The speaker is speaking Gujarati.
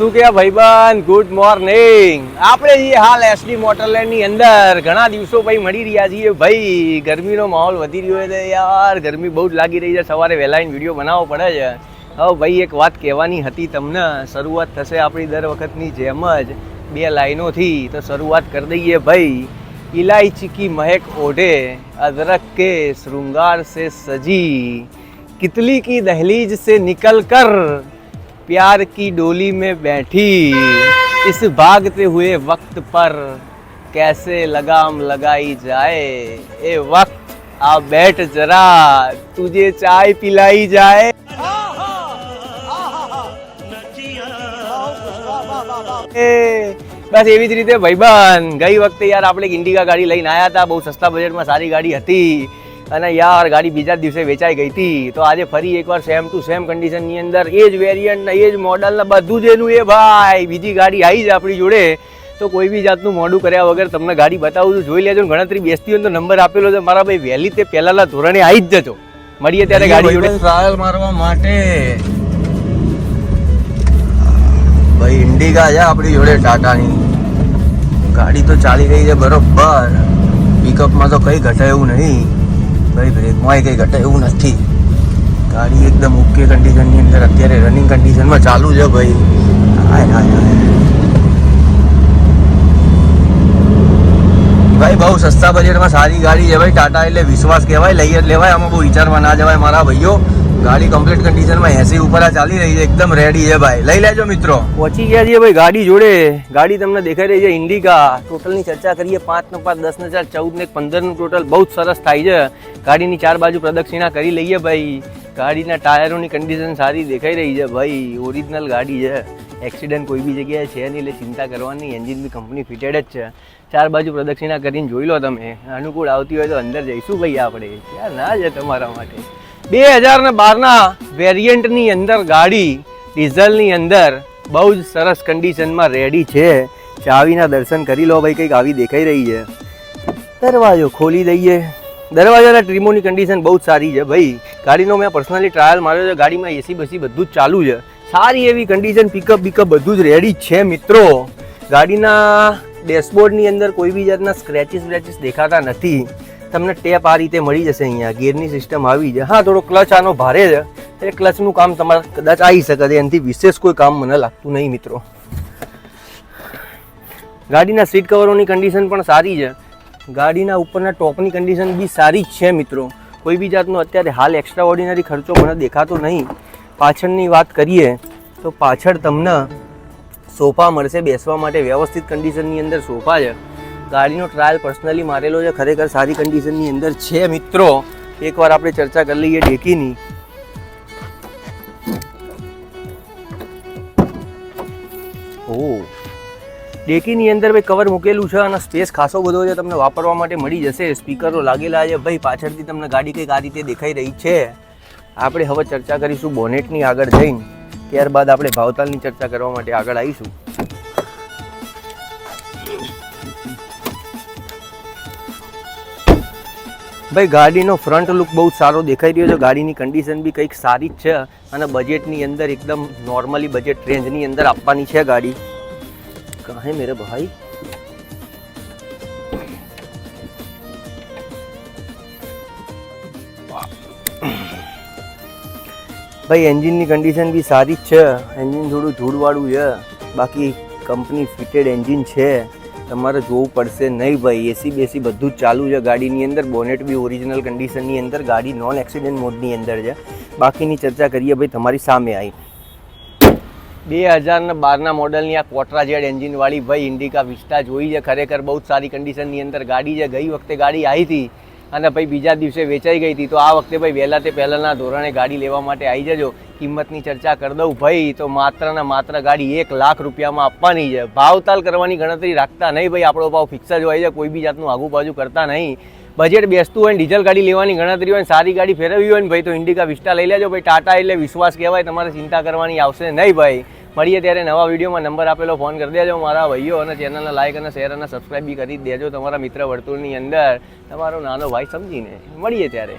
શું કે ભાઈબંધ? ગુડ મોર્નિંગ આપણે જઈએ હાલ એસડી મોટરલેન્ડની અંદર. ઘણા દિવસો પછી મળી રહ્યા છીએ. ભાઈ, ગરમીનો માહોલ વધી રહ્યો છે યાર. ગરમી બહુ જ લાગી રહી છે. સવારે વહેલાઈને વીડિયો બનાવવો પડે છે. હવે ભાઈ, એક વાત કહેવાની હતી તમને. શરૂઆત થશે આપણી દર વખતની જેમ જ બે લાઈનોથી. તો શરૂઆત કરી દઈએ ભાઈ. ઇલાયચી કી મહેક ઓઢે, અદરક કે શૃંગાર સે સજી. કિતલી કી દહેલીજ સે નિકલ કર. प्यार की डोली में बैठी इस भागते हुए वक्त पर कैसे लगाम लगाई जाए ए वक्त आ बैठ जरा तुझे चाय पिलाई जाए એ બસ એવી જ રીતે ભાઈબંધ ગઈ વખતે યાર આપણે એક ઇન્ડિકા ગાડી લઈને આવ્યા હતા બહુ સસ્તા બજેટમાં સારી ગાડી હતી અને યાર ગાડી બીજા દિવસે વેચાઈ ગઈ હતી. તો આજે ફરી એકવાર સેમ ટુ સેમ કન્ડિશનની અંદર એ જ વેરિયન્ટ ને એ જ મોડલ ને બધું જ એનું. એ ભાઈ બીજી ગાડી આવી જ આપણી જોડે. તો કોઈ બી જાતનું મોડું કર્યા વગર તમને ગાડી બતાવું છું. જોઈ લેજો ગણતરી બેસતી હોય તો નંબર આપેલો છે. મારા ભાઈ વહેલી તે પહેલાના ધોરણે આવી જ જજો. મળીએ ત્યારે ગાડી જોડે. ટ્રાયલ મારવા માટે. ભાઈ ઇન્ડિકા છે આપણી જોડે ટાટાની. ગાડી તો ચાલી રહી છે બરોબર. પિકઅપમાં તો કઈ ઘટે એવું નહીં. ભાઈ બ્રેકમાં કંઈ ઘટે એવું નથી. ગાડી એકદમ ઓકે કન્ડિશનની અંદર, અત્યારે રનિંગ કન્ડિશનમાં ચાલુ છે ભાઈ. હાય હાય ભાઈ, બહુ સસ્તા બજેટમાં સારી ગાડી છે ભાઈ. ટાટા એટલે વિશ્વાસ કહેવાય, લઈ જ લેવાય. આમાં બહુ વિચારવા ના જવાય મારા ભાઈઓ. ગાડી કમ્પ્લીટ કન્ડિશનમાં એસી ઉપર આ ચાલી રહી છે, એકદમ રેડી છે ભાઈ. લઈ લેજો મિત્રો. પહોંચી ગયા છીએ ભાઈ ગાડી જોડે. ગાડી તમને દેખાઈ રહી છે ઇન્ડિકા. ટોટલની ચર્ચા કરીએ પાંચ ને પાંચ, દસ ને ચાર, ચૌદ ને પંદરનું ટોટલ. બહુ જ સરસ થાય છે. ગાડીની ચાર બાજુ પ્રદક્ષિણા કરી લઈએ ભાઈ. ગાડીના ટાયરોની કન્ડિશન સારી દેખાઈ રહી છે ભાઈ. ઓરિજિનલ ગાડી છે. એક્સિડન્ટ કોઈ બી જગ્યાએ છે નહીં, એટલે ચિંતા કરવાની. એન્જિન બી કંપની ફિટેડ જ છે. ચાર બાજુ પ્રદક્ષિણા કરીને જોઈ લો તમે. અનુકૂળ આવતી હોય તો અંદર જઈશું ભાઈ આપણે. ક્યાં ના છે તમારા માટે. બે હજાર ને બારના વેરિયન્ટની અંદર ગાડી, ડીઝલની અંદર બહુ જ સરસ કન્ડિશનમાં રેડી છે. ચાવીના દર્શન કરી લો ભાઈ, કંઈક આવી દેખાઈ રહી છે. દરવાજો ખોલી દઈએ. દરવાજાના ટ્રીમોની કન્ડિશન બહુ જ સારી છે ભાઈ. ગાડીનો મેં પર્સનલી ટ્રાયલ માર્યો છે, ગાડીમાં એસી બસી બધું જ ચાલુ છે. સારી એવી કન્ડિશન પિકઅપ બિકઅપ બધું જ રેડી છે મિત્રો. ગાડીના ડેશબોર્ડની અંદર કોઈ બી જાતના સ્ક્રેચીસ વ્રેચીસ દેખાતા નથી. તમને ટેપ આ રીતે મળી જશે અહીંયા. ગિયરની સિસ્ટમ આવી છે. હા, થોડો ક્લચ આનો ભારે છે. એટલે ક્લચનું કામ તમારે કદાચ આવી શકે છે. એનાથી વિશેષ કોઈ કામ મને લાગતું નહીં મિત્રો. ગાડીના સીટ કવરોની કન્ડિશન પણ સારી છે. ગાડીના ઉપરના ટોપની કન્ડિશન બી સારી જ છે મિત્રો. કોઈ બી જાતનો અત્યારે હાલ એક્સ્ટ્રા ઓર્ડિનરી ખર્ચો મને દેખાતો નહીં. પાછળની વાત કરીએ તો પાછળ તમને સોફા મળશે. બેસવા માટે વ્યવસ્થિત કન્ડિશનની અંદર સોફા છે. ગાડીનો ટ્રાયલ પર્સનલી મારેલો છે, ખરેખર સારી કન્ડિશનની અંદર છે મિત્રો. એકવાર આપણે ચર્ચા કરી લઈએ ડેકીની. ઓ. ડેકીની અંદર ભાઈ કવર મૂકેલું છે અને સ્પેસ ખાસો બધો છે, તમને વાપરવા માટે મળી જશે. સ્પીકરો લાગેલા છે, ભાઈ પાછળથી તમને ગાડી કંઈક આ રીતે દેખાઈ રહી છે. આપણે હવે ચર્ચા કરીશું બોનેટની આગળ જઈને. ત્યારબાદ આપણે ભાવતાલની ચર્ચા કરવા માટે આગળ આવીશું. ભાઈ, ગાડીનો ફ્રન્ટ લુક બહુ સારો દેખાઈ રહ્યો છે. ગાડીની કન્ડિશન બી કંઈક સારી જ છે અને બજેટની અંદર એકદમ નોર્મલી બજેટ રેન્જની અંદર આપવાની છે ગાડી. કહે મેરે ભાઈ? ભાઈ, એન્જિનની કન્ડિશન બી સારી જ છે. એન્જિન થોડું ધૂળવાળું છે. બાકી કંપની ફિટેડ એન્જિન છે. તમારે જોવું પડશે નહીં ભાઈ. એસી બેસી બધું જ ચાલુ છે ગાડીની અંદર. બોનેટ બી ઓરિજિનલ કન્ડિશનની અંદર. ગાડી નોન એક્સિડન્ટ મોડની અંદર છે. બાકીની ચર્ચા કરીએ ભાઈ તમારી સામે આવી બે હજારના બારના મોડલની આ કોટરા જેડ એન્જિનવાળી ભાઈ ઇન્ડિકા વિસ્ટા જોઈ છે. ખરેખર બહુ જ સારી કન્ડિશનની અંદર ગાડી છે. ગઈ વખતે ગાડી આવી હતી. અને ભાઈ બીજા દિવસે વેચાઈ ગઈ હતી, તો આ વખતે ભાઈ વહેલા તે પહેલાંના ધોરણે ગાડી લેવા માટે આવી જજો. કિંમતની ચર્ચા કરી દઉં ભાઈ, તો માત્ર ને માત્ર ગાડી એક લાખ રૂપિયામાં આપવાની છે. ભાવતાલ કરવાની ગણતરી રાખતા નહીં ભાઈ, આપણો ભાવ ફિક્સ જ હોય છે, કોઈ બી જાતનું આગુ બાજુ કરતા નહીં. બજેટ બેસતું હોય ડીઝલ ગાડી લેવાની ગણતરી હોય સારી ગાડી ફેરવવી હોય ને ભાઈ, તો ઇન્ડિકા વિસ્ટા લઈ લેજો ભાઈ. ટાટા એટલે વિશ્વાસ કહેવાય, તમારે ચિંતા કરવાની આવશે નહીં ભાઈ. મળીએ ત્યારે નવા વિડીયોમાં નંબર આપેલો ફોન કરી દેજો મારા ભાઈઓ અને ચેનલને લાઇક અને શેર અને સબસ્ક્રાઈબ બી કરી દેજો તમારા મિત્ર વર્તુળની અંદર. તમારો નાનો ભાઈ સમજીને. મળીએ ત્યારે.